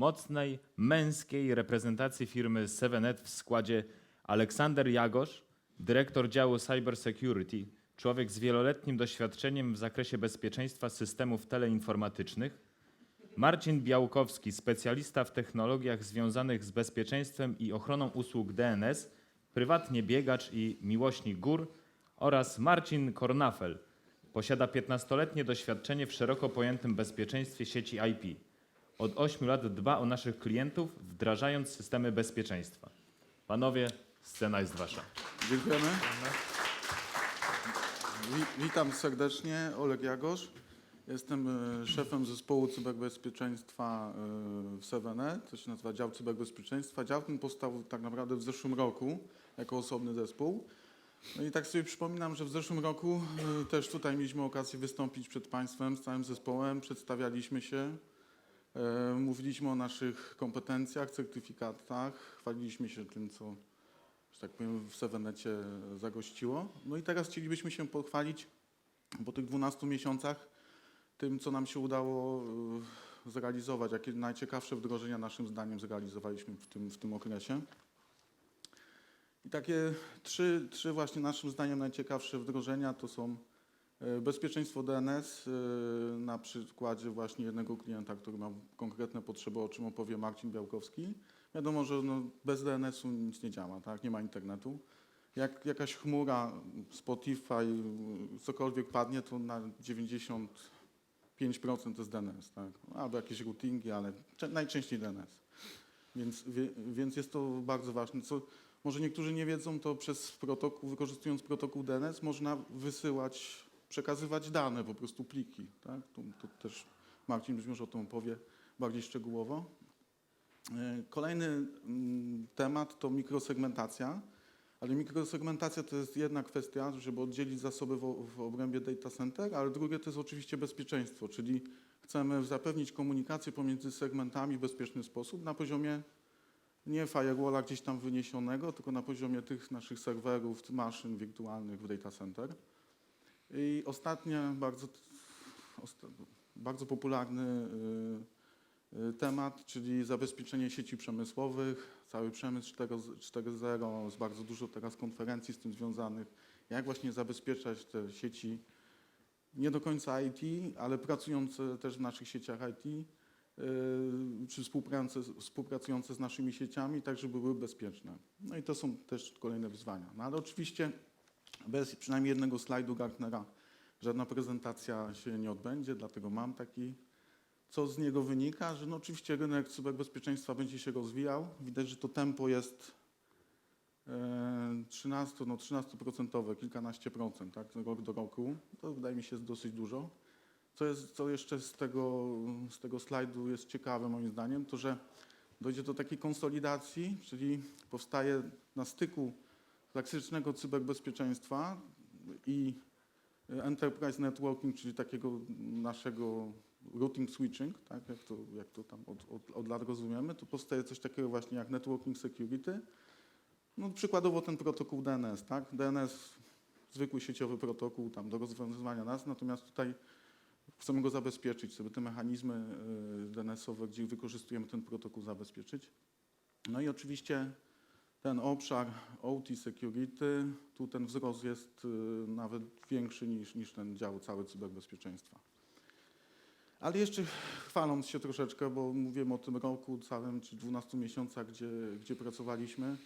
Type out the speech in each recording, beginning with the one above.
mocnej, męskiej reprezentacji firmy 7net w składzie Aleksander Jagosz, dyrektor działu Cyber Security, człowiek z wieloletnim doświadczeniem w zakresie bezpieczeństwa systemów teleinformatycznych, Marcin Białkowski, specjalista w technologiach związanych z bezpieczeństwem i ochroną usług DNS, prywatnie biegacz i miłośnik gór oraz Marcin Kornafel, posiada 15-letnie doświadczenie w szeroko pojętym bezpieczeństwie sieci IP. Od 8 lat dba o naszych klientów, wdrażając systemy bezpieczeństwa. Panowie, scena jest wasza. Dziękujemy. Wi- Witam serdecznie, Oleg Jagosz. Jestem e, szefem zespołu cyberbezpieczeństwa e, w Sevenet, to się nazywa Dział Cyberbezpieczeństwa. Dział ten powstał tak naprawdę w zeszłym roku jako osobny zespół. No i tak sobie przypominam, że w zeszłym roku e, też tutaj mieliśmy okazję wystąpić przed Państwem z całym zespołem, przedstawialiśmy się, mówiliśmy o naszych kompetencjach, certyfikatach, chwaliliśmy się tym, co że tak powiem, w Sevenecie zagościło. No i teraz chcielibyśmy się pochwalić po tych 12 miesiącach tym, co nam się udało e, zrealizować, jakie najciekawsze wdrożenia naszym zdaniem zrealizowaliśmy w tym, w tym okresie. I takie trzy, trzy właśnie naszym zdaniem najciekawsze wdrożenia to są e, bezpieczeństwo DNS e, na przykładzie właśnie jednego klienta, który ma konkretne potrzeby, o czym opowie Marcin Białkowski. Wiadomo, że no, bez DNS-u nic nie działa, tak? nie ma internetu. Jak jakaś chmura, Spotify, cokolwiek padnie, to na 95% to jest DNS. Tak? Albo jakieś routingi, ale najczęściej DNS. Więc, wie, więc jest to bardzo ważne. Co może niektórzy nie wiedzą, to przez protokół, wykorzystując protokół DNS można wysyłać, przekazywać dane, po prostu pliki. Tak? Też Marcin być może o tym opowie bardziej szczegółowo. E, Kolejny mm, temat to mikrosegmentacja, ale mikrosegmentacja to jest jedna kwestia, żeby oddzielić zasoby w, w obrębie data center, ale drugie to jest oczywiście bezpieczeństwo, czyli chcemy zapewnić komunikację pomiędzy segmentami w bezpieczny sposób na poziomie nie firewalla gdzieś tam wyniesionego, tylko na poziomie tych naszych serwerów, maszyn wirtualnych w data center. I ostatnie bardzo, bardzo popularny y, y, temat, czyli zabezpieczenie sieci przemysłowych, cały przemysł 4.0, 4.0, z bardzo dużo teraz konferencji z tym związanych, jak właśnie zabezpieczać te sieci nie do końca IT, ale pracujące też w naszych sieciach IT, y, czy współpracujące, współpracujące z naszymi sieciami, tak żeby były bezpieczne. No i to są też kolejne wyzwania. No ale oczywiście bez przynajmniej jednego slajdu Gartnera żadna prezentacja się nie odbędzie, dlatego mam taki co z niego wynika, że no oczywiście rynek cyberbezpieczeństwa będzie się rozwijał. Widać, że to tempo jest e, 13, no 13%, kilkanaście procent, tak, rok do roku. To wydaje mi się jest dosyć dużo. Co, jest, co jeszcze z tego, z tego slajdu jest ciekawe moim zdaniem, to że dojdzie do takiej konsolidacji, czyli powstaje na styku klasycznego cyberbezpieczeństwa i enterprise networking, czyli takiego naszego routing switching, tak, jak, to, jak to tam od, od, od lat rozumiemy, to powstaje coś takiego właśnie jak networking security. No, przykładowo ten protokół DNS, tak? DNS, zwykły sieciowy protokół tam do rozwiązywania nas, natomiast tutaj chcemy go zabezpieczyć, sobie te mechanizmy y, DNS-owe, gdzie wykorzystujemy ten protokół zabezpieczyć. No i oczywiście ten obszar OT security, tu ten wzrost jest y, nawet większy niż, niż ten dział cały cyberbezpieczeństwa. Ale jeszcze chwaląc się troszeczkę, bo mówiłem o tym roku całym, czy 12 miesiącach, gdzie, gdzie pracowaliśmy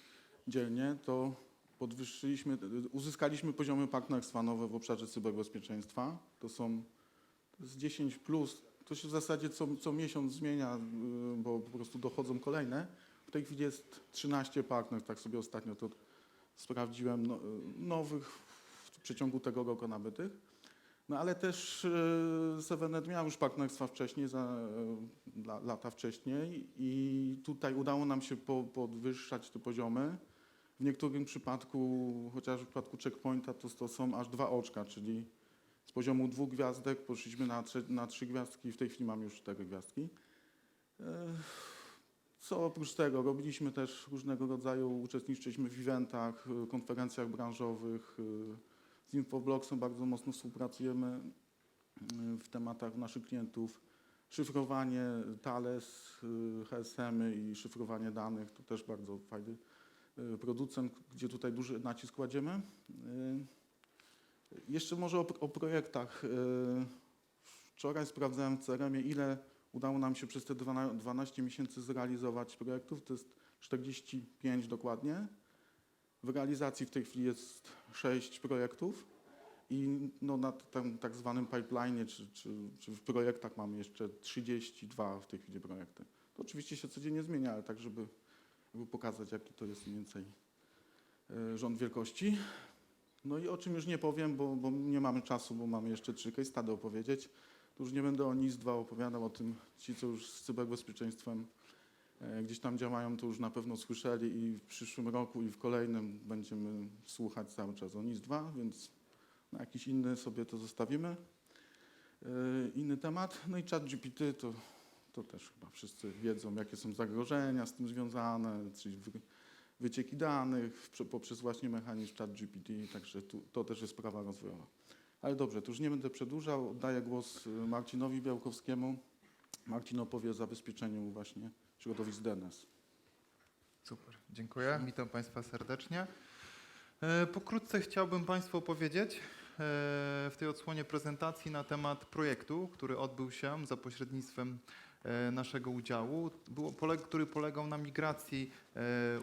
dzielnie, to podwyższyliśmy, uzyskaliśmy poziomy partnerstwa nowe w obszarze cyberbezpieczeństwa. To są jest 10 plus, to się w zasadzie co, co miesiąc zmienia, y, bo po prostu dochodzą kolejne. Tej chwili jest 13 partnerów, tak sobie ostatnio to sprawdziłem, no, nowych w przeciągu tego roku nabytych. No ale też y, Sevenet miał już partnerstwa wcześniej, za, la, lata wcześniej i tutaj udało nam się po, podwyższać te poziomy. W niektórym przypadku, chociaż w przypadku checkpointa, to, to są aż dwa oczka, czyli z poziomu dwóch gwiazdek poszliśmy na, na trzy gwiazdki, w tej chwili mamy już cztery gwiazdki. E, Co oprócz tego, robiliśmy też różnego rodzaju, uczestniczyliśmy w eventach, y, konferencjach branżowych. y, Z Infobloxem bardzo mocno współpracujemy y, w tematach naszych klientów. Szyfrowanie Thales, y, HSM i szyfrowanie danych to też bardzo fajny y, producent, gdzie tutaj duży nacisk kładziemy. Y, Jeszcze może o, o projektach. Y, Wczoraj sprawdzałem w CRM-ie, ile udało nam się przez te 12 12 miesięcy zrealizować projektów. To jest 45 dokładnie. W realizacji w tej chwili jest 6 projektów i no, na tym tak zwanym pipeline, czy, czy, czy w projektach mamy jeszcze 32 w tej chwili projekty. To oczywiście się codziennie zmienia, ale tak, żeby, żeby pokazać, jaki to jest mniej więcej e, rząd wielkości. No i o czym już nie powiem, bo, bo nie mamy czasu, bo mamy jeszcze trzy case study opowiedzieć. Tu już nie będę o NIS-2 opowiadał, o tym ci, co już z cyberbezpieczeństwem e, gdzieś tam działają, to już na pewno słyszeli i w przyszłym roku i w kolejnym będziemy słuchać cały czas o NIS-2, więc na jakiś inny sobie to zostawimy. E, Inny temat, no i chat GPT to, to też chyba wszyscy wiedzą, jakie są zagrożenia z tym związane, czyli wy, wycieki danych prze- poprzez właśnie mechanizm chat GPT, także tu, to też jest sprawa rozwojowa. Ale dobrze, to już nie będę przedłużał, oddaję głos y, Marcinowi Białkowskiemu. Marcin opowie o zabezpieczeniu właśnie środowisk DNS. Super, dziękuję. Witam Państwa serdecznie. E, Pokrótce chciałbym Państwu opowiedzieć e, w tej odsłonie prezentacji na temat projektu, który odbył się za pośrednictwem e, naszego udziału, który polegał na migracji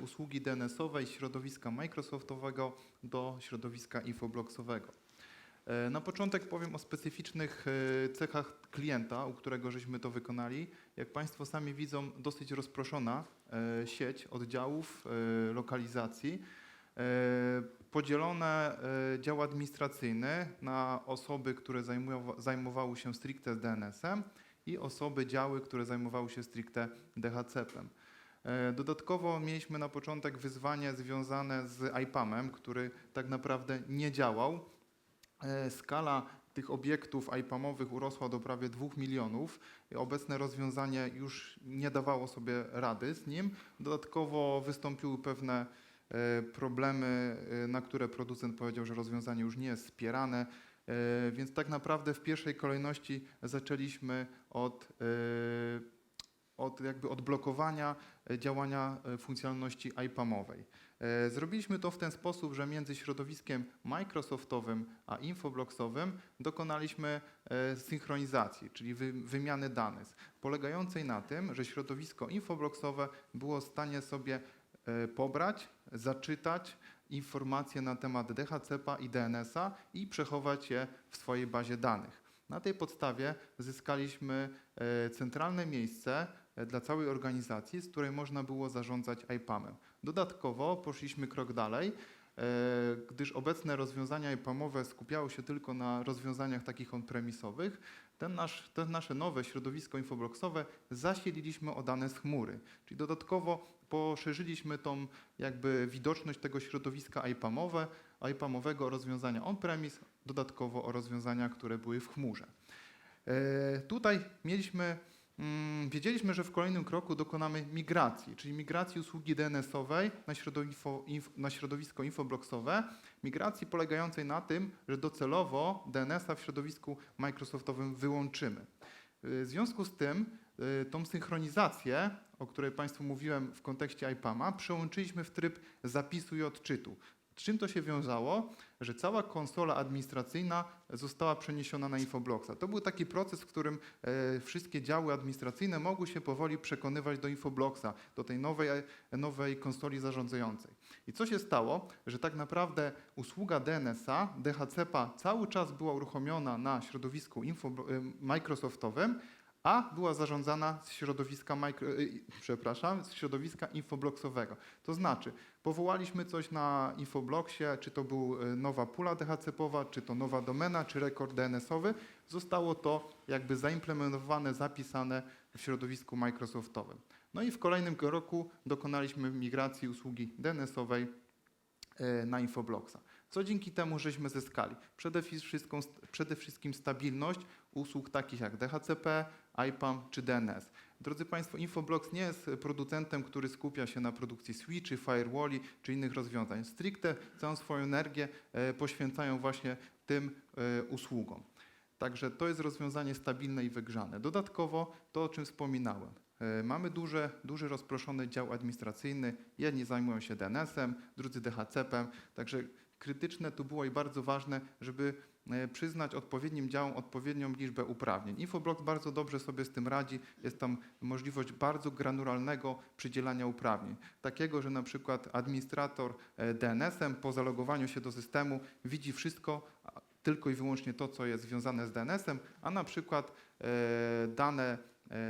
usługi DNS-owej środowiska Microsoftowego do środowiska infobloksowego. E, Na początek powiem o specyficznych e, cechach klienta, u którego żeśmy to wykonali. Jak Państwo sami widzą, dosyć rozproszona e, sieć oddziałów, lokalizacji. Podzielone dział administracyjny na osoby, które zajmowały się stricte DNS-em i osoby, działy, które zajmowały się stricte DHCP-em. Dodatkowo mieliśmy na początek wyzwanie związane z IPAM-em, który tak naprawdę nie działał. E, Skala tych obiektów IPAM-owych urosła do prawie 2 milionów. Obecne rozwiązanie już nie dawało sobie rady z nim. Dodatkowo wystąpiły pewne e, problemy, e, na które producent powiedział, że rozwiązanie już nie jest wspierane. Więc tak naprawdę w pierwszej kolejności zaczęliśmy od, od jakby odblokowania działania funkcjonalności IPAM-owej. E, Zrobiliśmy to w ten sposób, że między środowiskiem Microsoftowym a Infobloxowym dokonaliśmy e, synchronizacji, czyli wy, wymiany danych, polegającej na tym, że środowisko Infobloxowe było w stanie sobie e, pobrać, zaczytać informacje na temat DHCP-a i DNS-a i przechować je w swojej bazie danych. Na tej podstawie zyskaliśmy centralne miejsce dla całej organizacji, z której można było zarządzać IPAM-em. Dodatkowo poszliśmy krok dalej, e, gdyż obecne rozwiązania IPAM-owe skupiały się tylko na rozwiązaniach takich on-premisowych. Ten nasz, te nasze nowe środowisko infobloxowe zasililiśmy o dane z chmury, czyli dodatkowo poszerzyliśmy tą jakby widoczność tego środowiska IPAM-owe, IPAM-owego rozwiązania on-premise, dodatkowo o rozwiązania, które były w chmurze. E, Tutaj mieliśmy, wiedzieliśmy, że w kolejnym kroku dokonamy migracji, czyli migracji usługi DNS-owej na środowisko, inf, na środowisko infobloxowe, migracji polegającej na tym, że docelowo DNS-a w środowisku Microsoftowym wyłączymy. E, W związku z tym e, tą synchronizację, o której Państwu mówiłem w kontekście IPAM-a, przełączyliśmy w tryb zapisu i odczytu. Z czym to się wiązało? Że cała konsola administracyjna została przeniesiona na Infobloxa. To był taki proces, w którym e, wszystkie działy administracyjne mogły się powoli przekonywać do Infobloxa, do tej nowej, nowej konsoli zarządzającej. I co się stało? Że tak naprawdę usługa DNS-a, DHCP-a cały czas była uruchomiona na środowisku e, Microsoftowym, a była zarządzana z środowiska, micro, e, przepraszam, z środowiska infobloksowego. To znaczy, powołaliśmy coś na infobloxie, czy to była nowa pula DHCP-owa, czy to nowa domena, czy rekord DNS-owy, zostało to jakby zaimplementowane, zapisane w środowisku Microsoftowym. No i w kolejnym roku dokonaliśmy migracji usługi DNS-owej e, na Infobloxa. Co dzięki temu żeśmy zyskali? Przede wszystkim, przede wszystkim stabilność usług takich jak DHCP, IPAM czy DNS. Drodzy Państwo, Infoblox nie jest producentem, który skupia się na produkcji switchy, firewalli czy innych rozwiązań. Stricte całą swoją energię e, poświęcają właśnie tym e, usługom. Także to jest rozwiązanie stabilne i wygrzane. Dodatkowo to, o czym wspominałem. E, Mamy duże, duży rozproszony dział administracyjny. Jedni zajmują się DNS-em, drudzy DHCP-em. Także krytyczne tu było i bardzo ważne, żeby e, przyznać odpowiednim działom odpowiednią liczbę uprawnień. Infoblox bardzo dobrze sobie z tym radzi. Jest tam możliwość bardzo granularnego przydzielania uprawnień. Takiego, że na przykład administrator e, DNS-em po zalogowaniu się do systemu widzi wszystko, tylko i wyłącznie to, co jest związane z DNS-em, a na przykład e, dane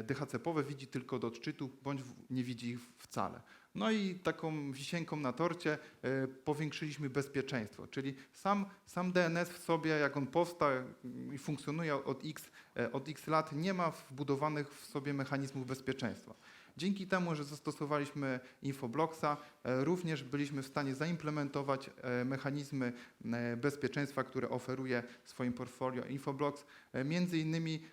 DHCP-owe widzi tylko do odczytu, bądź nie widzi ich wcale. No i taką wisienką na torcie e, powiększyliśmy bezpieczeństwo, czyli sam, sam DNS w sobie, jak on powstał mm, i funkcjonuje od X, e, od X lat, nie ma wbudowanych w sobie mechanizmów bezpieczeństwa. Dzięki temu, że zastosowaliśmy Infobloxa, e, również byliśmy w stanie zaimplementować mechanizmy bezpieczeństwa, które oferuje w swoim portfolio Infoblox. Między innymi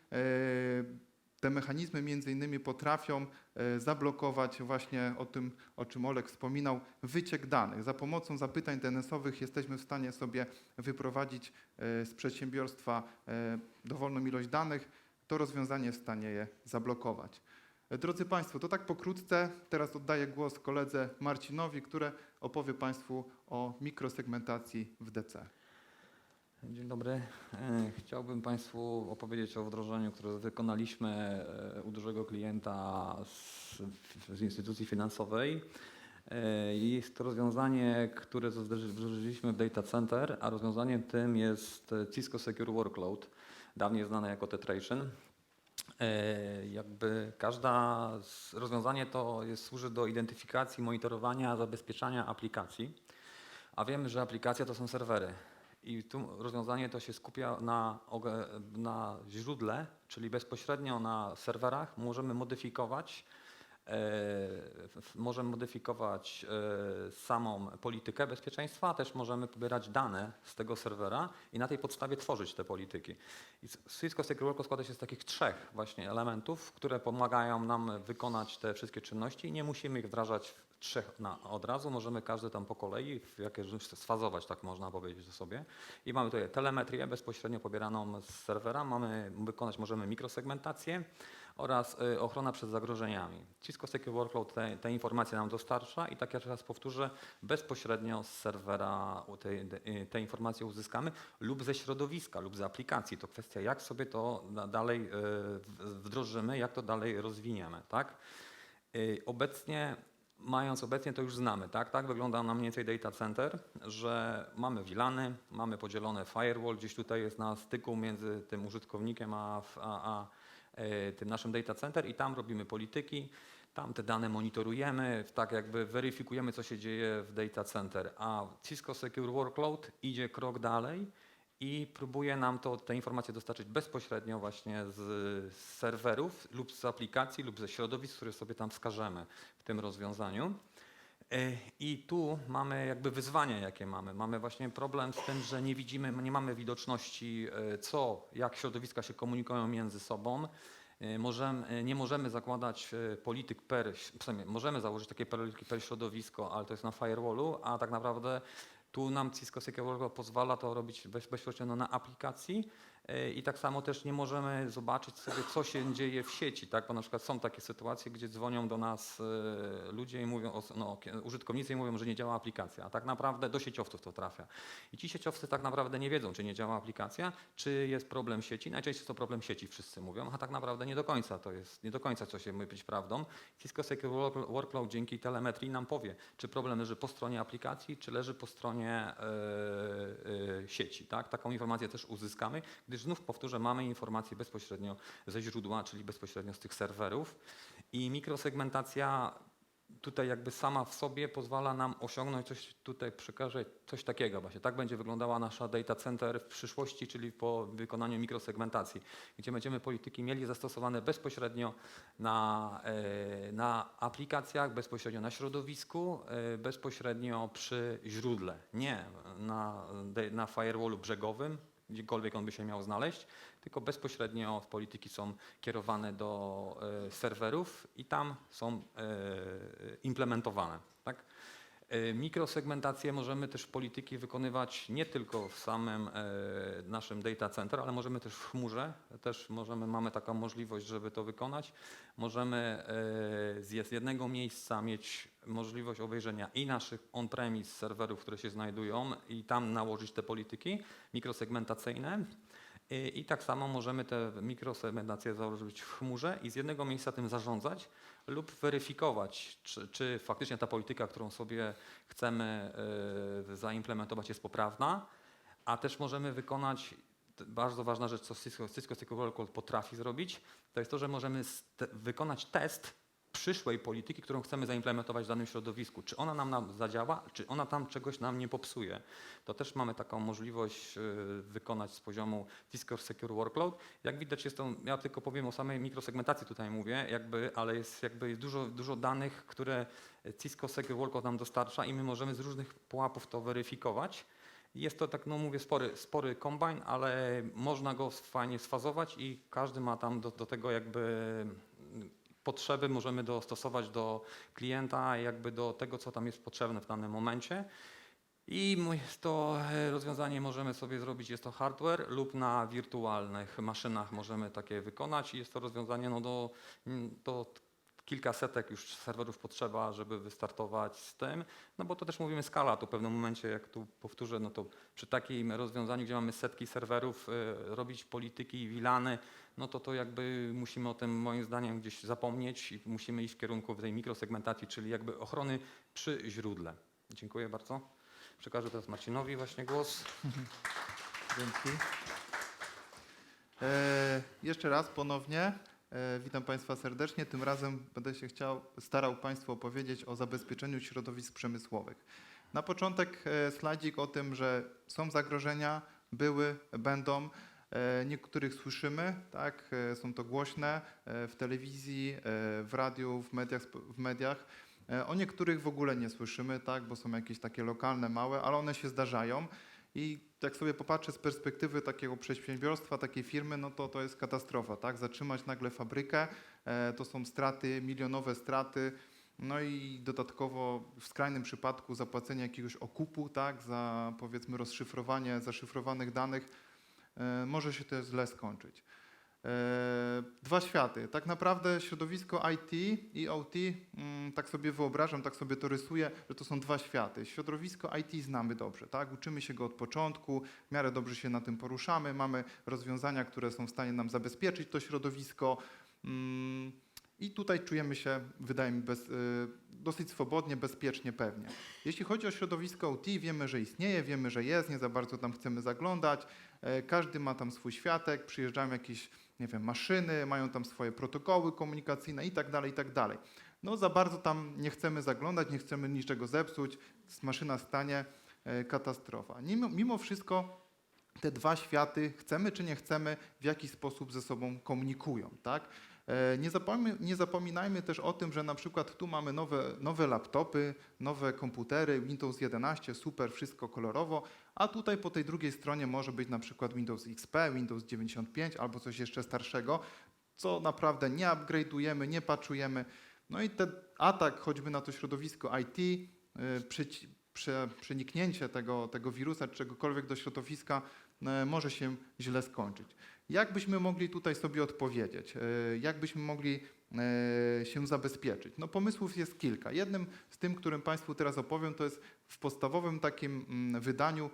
te mechanizmy między innymi potrafią e, zablokować właśnie o tym, o czym Olek wspominał, wyciek danych. Za pomocą zapytań DNS-owych jesteśmy w stanie sobie wyprowadzić e, z przedsiębiorstwa e, dowolną ilość danych. To rozwiązanie jest w stanie je zablokować. Drodzy Państwo, to tak pokrótce. Teraz oddaję głos koledze Marcinowi, który opowie Państwu o mikrosegmentacji w DC. Dzień dobry. E, Chciałbym Państwu opowiedzieć o wdrożeniu, które wykonaliśmy e, u dużego klienta z, z instytucji finansowej. E, Jest to rozwiązanie, które wdroży- wdrożyliśmy w Data Center, a rozwiązaniem tym jest Cisco Secure Workload, dawniej znane jako Tetration. Jakby każda rozwiązanie to jest, służy do identyfikacji, monitorowania, zabezpieczania aplikacji, a wiemy, że aplikacja to są serwery. I tu rozwiązanie to się skupia na, na źródle, czyli bezpośrednio na serwerach możemy modyfikować, e, możemy modyfikować e, samą politykę bezpieczeństwa, też możemy pobierać dane z tego serwera i na tej podstawie tworzyć te polityki. I Cisco Secure Workload składa się z takich trzech właśnie elementów, które pomagają nam wykonać te wszystkie czynności i nie musimy ich wdrażać w trzech na, od razu, możemy każdy tam po kolei, w jakieś sfazować, tak można powiedzieć sobie. I mamy tutaj telemetrię bezpośrednio pobieraną z serwera, mamy wykonać możemy mikrosegmentację oraz y, ochrona przed zagrożeniami. Cisco Secure Workload te, te informacje nam dostarcza i tak jak teraz powtórzę, bezpośrednio z serwera u tej, y, te informacje uzyskamy lub ze środowiska, lub z aplikacji. To kwestia jak sobie to da- dalej y, wdrożymy, jak to dalej rozwiniemy. Tak? Obecnie, mając obecnie to już znamy, tak? Tak wygląda nam mniej więcej data center, że mamy WLANy, mamy podzielone firewall, gdzieś tutaj jest na styku między tym użytkownikiem a, a, a e, tym naszym data center i tam robimy polityki, tam te dane monitorujemy, tak jakby weryfikujemy, co się dzieje w data center, a Cisco Secure Workload idzie krok dalej i próbuje nam to, te informacje dostarczyć bezpośrednio właśnie z, serwerów lub z aplikacji lub ze środowisk, które sobie tam wskażemy w tym rozwiązaniu. E, I tu mamy jakby wyzwania, jakie mamy. Mamy właśnie problem z tym, że nie widzimy, nie mamy widoczności, e, co, jak środowiska się komunikują między sobą. E, Możemy, nie możemy zakładać polityk per, możemy założyć takie polityki per środowisko, ale to jest na firewallu, a tak naprawdę tu nam Cisco Secure Workload pozwala to robić bez, bezpośrednio na aplikacji i tak samo też nie możemy zobaczyć sobie, co się dzieje w sieci, tak? bo na przykład są takie sytuacje, gdzie dzwonią do nas e, ludzie i mówią, no, użytkownicy i mówią, że nie działa aplikacja, a tak naprawdę do sieciowców to trafia. I ci sieciowcy tak naprawdę nie wiedzą, czy nie działa aplikacja, czy jest problem sieci. Najczęściej to problem sieci, wszyscy mówią, a tak naprawdę nie do końca to jest, nie do końca coś się być prawdą. Cisco Secure Work- Workload dzięki telemetrii nam powie, czy problem leży po stronie aplikacji, czy leży po stronie e, e, sieci. Tak? Taką informację też uzyskamy, gdyż znów powtórzę, mamy informacje bezpośrednio ze źródła, czyli bezpośrednio z tych serwerów i mikrosegmentacja tutaj jakby sama w sobie pozwala nam osiągnąć coś, tutaj przekażę coś takiego właśnie. Tak będzie wyglądała nasza data center w przyszłości, czyli po wykonaniu mikrosegmentacji, gdzie będziemy polityki mieli zastosowane bezpośrednio na, e, na aplikacjach, bezpośrednio na środowisku, e, bezpośrednio przy źródle, nie na, na firewallu brzegowym, gdziekolwiek on by się miał znaleźć, tylko bezpośrednio polityki są kierowane do e, serwerów i tam są e, implementowane. Tak? E, Mikrosegmentację możemy też w polityki wykonywać nie tylko w samym naszym data center, ale możemy też w chmurze. Też możemy, mamy taką możliwość, żeby to wykonać. Możemy z jednego miejsca mieć możliwość obejrzenia i naszych on-premise serwerów, które się znajdują i tam nałożyć te polityki mikrosegmentacyjne. I, I tak samo możemy te mikrosegmentacje założyć w chmurze i z jednego miejsca tym zarządzać lub weryfikować, czy, czy faktycznie ta polityka, którą sobie chcemy y, zaimplementować jest poprawna, a też możemy wykonać bardzo ważna rzecz, co Cisco, Cisco Secure Code potrafi zrobić, to jest to, że możemy wykonać test przyszłej polityki, którą chcemy zaimplementować w danym środowisku. Czy ona nam, zadziała, czy ona tam czegoś nam nie popsuje. To też mamy taką możliwość y, wykonać z poziomu Cisco Secure Workload. Jak widać jest to, ja tylko powiem o samej mikrosegmentacji tutaj mówię, jakby, ale jest jakby dużo, dużo danych, które Cisco Secure Workload nam dostarcza i my możemy z różnych pułapów to weryfikować. Jest to tak, no mówię, spory, spory kombine, ale można go fajnie sfazować i każdy ma tam do, do tego jakby potrzeby, możemy dostosować do klienta, jakby do tego, co tam jest potrzebne w danym momencie. I to e, rozwiązanie możemy sobie zrobić, jest to hardware lub na wirtualnych maszynach możemy takie wykonać i jest to rozwiązanie no do, mm, do kilka setek już serwerów potrzeba, żeby wystartować z tym, no bo to też mówimy skala, tu w pewnym momencie, jak tu powtórzę, no to przy takim rozwiązaniu, gdzie mamy setki serwerów, y, robić polityki i wilany, no to to jakby musimy o tym moim zdaniem gdzieś zapomnieć i musimy iść w kierunku tej mikrosegmentacji, czyli jakby ochrony przy źródle. Dziękuję bardzo. Przekażę teraz Marcinowi właśnie głos. Dzięki. E, jeszcze raz ponownie witam Państwa serdecznie. Tym razem będę się chciał, starał Państwu opowiedzieć o zabezpieczeniu środowisk przemysłowych. Na początek e, slajdzik o tym, że są zagrożenia, były, będą. E, niektórych słyszymy, tak, e, są to głośne e, w telewizji, e, w radiu, w mediach, w mediach. E, O niektórych w ogóle nie słyszymy, tak, bo są jakieś takie lokalne, małe, ale one się zdarzają. I jak sobie popatrzę z perspektywy takiego przedsiębiorstwa, takiej firmy, no to to jest katastrofa, tak? Zatrzymać nagle fabrykę, e, to są straty, milionowe straty, no i dodatkowo w skrajnym przypadku zapłacenie jakiegoś okupu, tak? Za powiedzmy rozszyfrowanie zaszyfrowanych danych, e, może się to źle skończyć. E, Dwa światy. Tak naprawdę środowisko IT i OT, mm, tak sobie wyobrażam, tak sobie to rysuję, że to są dwa światy. Środowisko IT znamy dobrze, tak? Uczymy się go od początku, w miarę dobrze się na tym poruszamy, mamy rozwiązania, które są w stanie nam zabezpieczyć to środowisko. mm, I tutaj czujemy się, wydaje mi, bez, y, dosyć swobodnie, bezpiecznie, pewnie. Jeśli chodzi o środowisko OT, wiemy, że istnieje, wiemy, że jest, nie za bardzo tam chcemy zaglądać. E, Każdy ma tam swój światek, przyjeżdżają jakieś nie wiem, maszyny, mają tam swoje protokoły komunikacyjne i tak dalej, i tak dalej. No za bardzo tam nie chcemy zaglądać, nie chcemy niczego zepsuć, maszyna stanie, e, katastrofa. Mimo, mimo wszystko te dwa światy, chcemy czy nie chcemy, w jakiś sposób ze sobą komunikują, tak? E, Nie, zapomnij, nie zapominajmy też o tym, że na przykład tu mamy nowe, nowe laptopy, nowe komputery, Windows 11, super, wszystko kolorowo, a tutaj po tej drugiej stronie może być na przykład Windows XP, Windows 95 albo coś jeszcze starszego, co naprawdę nie upgrade'ujemy, nie patchujemy. No i ten atak choćby na to środowisko IT, y, przeci- prze, przeniknięcie tego, tego wirusa czy czegokolwiek do środowiska y, może się źle skończyć. Jak byśmy mogli tutaj sobie odpowiedzieć? Y, Jak byśmy mogli y, się zabezpieczyć? No pomysłów jest kilka. Jednym z tym, którym Państwu teraz opowiem, to jest w podstawowym takim mm, wydaniu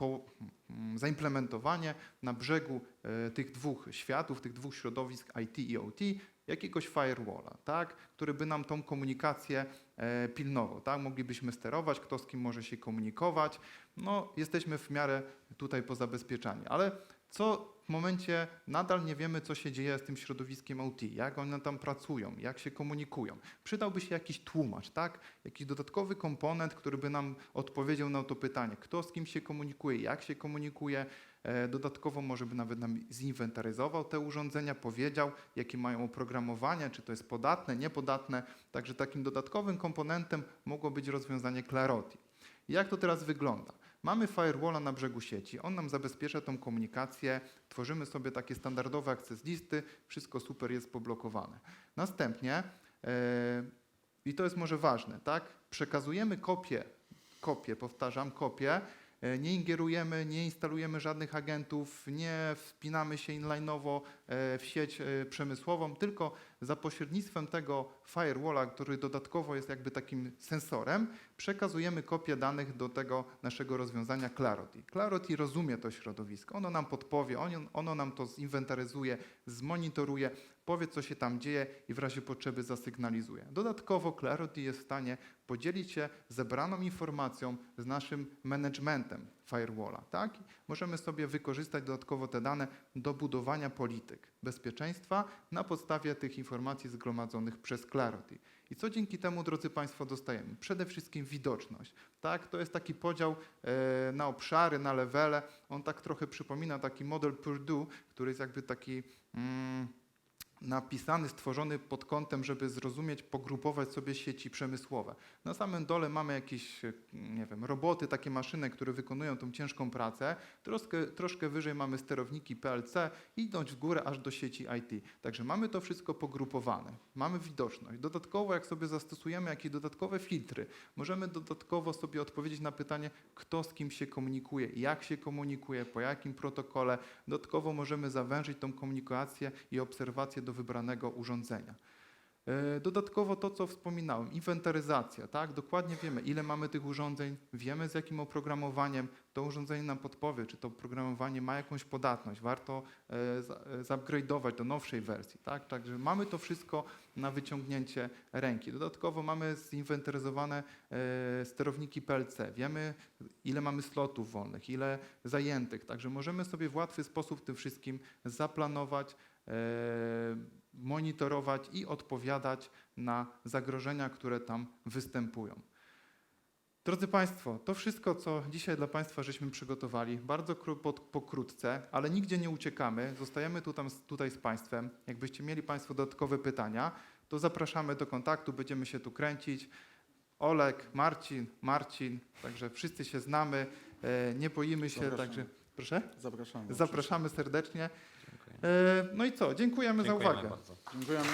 mm, zaimplementowanie na brzegu e, tych dwóch światów, tych dwóch środowisk IT i OT, jakiegoś firewalla, tak, który by nam tą komunikację e, pilnował. Tak? Moglibyśmy sterować, kto z kim może się komunikować. No, jesteśmy w miarę tutaj pozabezpieczani. Ale co w momencie nadal nie wiemy, co się dzieje z tym środowiskiem OT, jak one tam pracują, jak się komunikują. Przydałby się jakiś tłumacz, tak? jakiś dodatkowy komponent, który by nam odpowiedział na to pytanie, kto z kim się komunikuje, jak się komunikuje. E, Dodatkowo może by nawet nam zinwentaryzował te urządzenia, powiedział, jakie mają oprogramowanie, czy to jest podatne, niepodatne. Także takim dodatkowym komponentem mogło być rozwiązanie Claroti. Jak to teraz wygląda? Mamy firewalla na brzegu sieci, on nam zabezpiecza tą komunikację, tworzymy sobie takie standardowe access listy, wszystko super jest poblokowane. Następnie e, i to jest może ważne, tak? Przekazujemy kopię, kopię, powtarzam, kopię, e, nie ingerujemy, nie instalujemy żadnych agentów, nie wpinamy się inline'owo w sieć e, przemysłową, tylko za pośrednictwem tego firewalla, który dodatkowo jest jakby takim sensorem, przekazujemy kopię danych do tego naszego rozwiązania Clarity. Clarity rozumie to środowisko, ono nam podpowie, ono nam to zinwentaryzuje, zmonitoruje, powie, co się tam dzieje i w razie potrzeby zasygnalizuje. Dodatkowo Clarity jest w stanie podzielić się zebraną informacją z naszym managementem firewalla. Tak? Możemy sobie wykorzystać dodatkowo te dane do budowania polityk bezpieczeństwa na podstawie tych informacji zgromadzonych przez Clarity. I co dzięki temu, drodzy Państwo, dostajemy? Przede wszystkim widoczność. Tak? To jest taki podział e, na obszary, na levele. On tak trochę przypomina taki model Purdue, który jest jakby taki... Mm, napisany, stworzony pod kątem, żeby zrozumieć, pogrupować sobie sieci przemysłowe. Na samym dole mamy jakieś, nie wiem, roboty, takie maszyny, które wykonują tą ciężką pracę. Troszkę, troszkę wyżej mamy sterowniki PLC idąc w górę aż do sieci IT. Także mamy to wszystko pogrupowane. Mamy widoczność. Dodatkowo, jak sobie zastosujemy jakieś dodatkowe filtry, możemy dodatkowo sobie odpowiedzieć na pytanie, kto z kim się komunikuje, jak się komunikuje, po jakim protokole. Dodatkowo możemy zawężyć tą komunikację i obserwację wybranego urządzenia. E, Dodatkowo to, co wspominałem, inwentaryzacja, tak? Dokładnie wiemy, ile mamy tych urządzeń, wiemy z jakim oprogramowaniem to urządzenie nam podpowie, czy to oprogramowanie ma jakąś podatność, warto e, e, zupgrade'ować do nowszej wersji, tak? Także mamy to wszystko na wyciągnięcie ręki. Dodatkowo mamy zinwentaryzowane sterowniki PLC, wiemy ile mamy slotów wolnych, ile zajętych, także możemy sobie w łatwy sposób tym wszystkim zaplanować, monitorować i odpowiadać na zagrożenia, które tam występują. Drodzy Państwo, to wszystko, co dzisiaj dla Państwa żeśmy przygotowali, bardzo pokrótce, ale nigdzie nie uciekamy, zostajemy tu, tam, tutaj z Państwem. Jakbyście mieli Państwo dodatkowe pytania, to zapraszamy do kontaktu, będziemy się tu kręcić. Olek, Marcin, Marcin, także wszyscy się znamy, e, nie boimy się, Zapraszamy. także proszę, Zapraszamy. zapraszamy serdecznie. E, No i co, dziękujemy za Dziękujemy uwagę. bardzo. Dziękujemy.